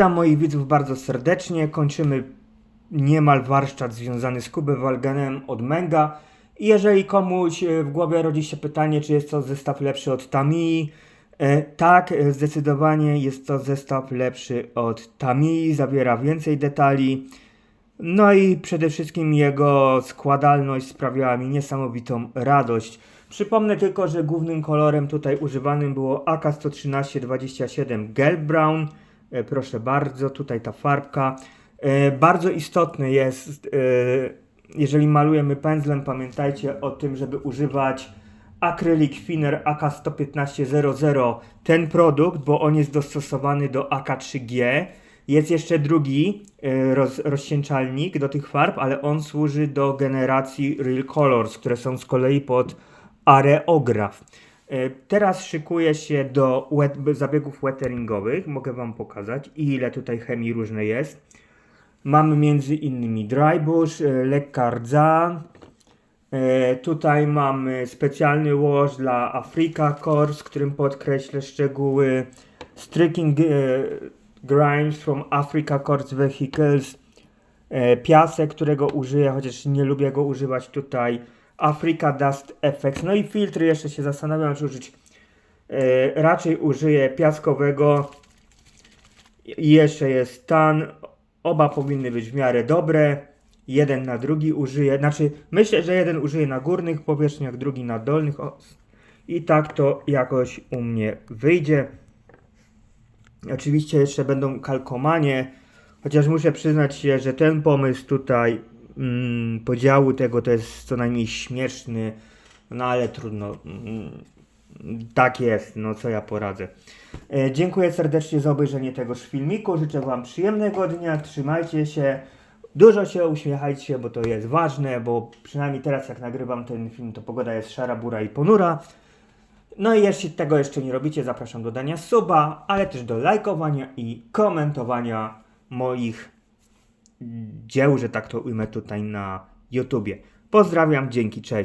Witam moich widzów bardzo serdecznie. Kończymy niemal warsztat związany z Kubę Walgenem od Menga. Jeżeli komuś e, w głowie rodzi się pytanie, czy jest to zestaw lepszy od Tamii, e, tak, zdecydowanie jest to zestaw lepszy od Tamii, zawiera więcej detali. No i przede wszystkim jego składalność sprawiała mi niesamowitą radość. Przypomnę tylko, że głównym kolorem tutaj używanym było AK-113-27 Gel Brown. E, Proszę bardzo, tutaj ta farbka. E, Bardzo istotne jest, e, jeżeli malujemy pędzlem, pamiętajcie o tym, żeby używać Acrylic Thinner AK-115-00. Ten produkt, bo on jest dostosowany do AK-3G. Jest jeszcze drugi roz, rozcieńczalnik do tych farb, ale on służy do generacji Real Colors, które są z kolei pod areograf. E, Teraz szykuję się do wet, zabiegów wetteringowych. Mogę Wam pokazać, ile tutaj chemii różnej jest. Mamy między innymi dry bush, e, lekka rdza. E, Tutaj mamy specjalny wash dla Africa Core, z którym podkreślę szczegóły. Streaking Grimes from Africa Course Vehicles. Piasek, którego użyję, chociaż nie lubię go używać tutaj. Africa Dust Effects. No i filtry jeszcze się zastanawiam, czy użyć. E, Raczej użyję piaskowego. I jeszcze jest tan. Oba powinny być w miarę dobre. Jeden na drugi użyję. Znaczy, myślę, że jeden użyję na górnych powierzchniach, drugi na dolnych. O, I tak to jakoś u mnie wyjdzie. Oczywiście jeszcze będą kalkomanie, chociaż muszę przyznać się, że ten pomysł tutaj mm, podziału tego to jest co najmniej śmieszny, no ale trudno. Mm, tak jest, no co ja poradzę. E, dziękuję serdecznie za obejrzenie tegoż filmiku. Życzę Wam przyjemnego dnia. Trzymajcie się. Dużo się uśmiechajcie, bo to jest ważne, bo przynajmniej teraz jak nagrywam ten film, to pogoda jest szara, bura i ponura. No i jeśli tego jeszcze nie robicie, zapraszam do dania suba, ale też do lajkowania i komentowania moich dzieł, że tak to ujmę tutaj na YouTubie. Pozdrawiam, dzięki, cześć.